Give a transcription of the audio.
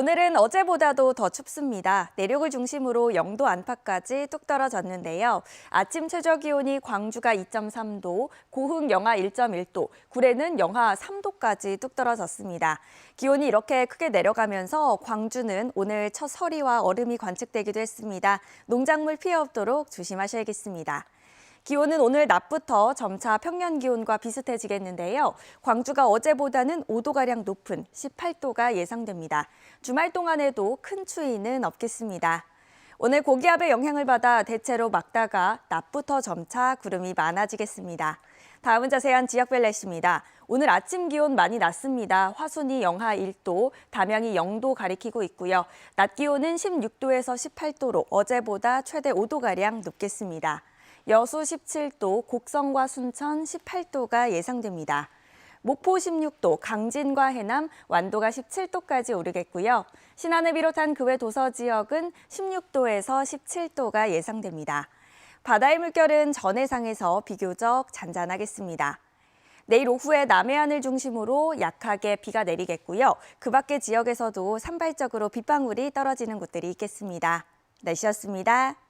오늘은 어제보다도 더 춥습니다. 내륙을 중심으로 영도 안팎까지 뚝 떨어졌는데요. 아침 최저 기온이 광주가 2.3도, 고흥 영하 1.1도, 구례는 영하 3도까지 뚝 떨어졌습니다. 기온이 이렇게 크게 내려가면서 광주는 오늘 첫 서리와 얼음이 관측되기도 했습니다. 농작물 피해 없도록 조심하셔야겠습니다. 기온은 오늘 낮부터 점차 평년 기온과 비슷해지겠는데요. 광주가 어제보다는 5도가량 높은 18도가 예상됩니다. 주말 동안에도 큰 추위는 없겠습니다. 오늘 고기압의 영향을 받아 대체로 막다가 낮부터 점차 구름이 많아지겠습니다. 다음은 자세한 지역별 날씨입니다. 오늘 아침 기온 많이 낮습니다. 화순이 영하 1도, 담양이 0도 가리키고 있고요. 낮 기온은 16도에서 18도로 어제보다 최대 5도가량 높겠습니다. 여수 17도, 곡성과 순천 18도가 예상됩니다. 목포 16도, 강진과 해남, 완도가 17도까지 오르겠고요. 신안을 비롯한 그 외 도서 지역은 16도에서 17도가 예상됩니다. 바다의 물결은 전해상에서 비교적 잔잔하겠습니다. 내일 오후에 남해안을 중심으로 약하게 비가 내리겠고요. 그 밖의 지역에서도 산발적으로 빗방울이 떨어지는 곳들이 있겠습니다. 날씨였습니다.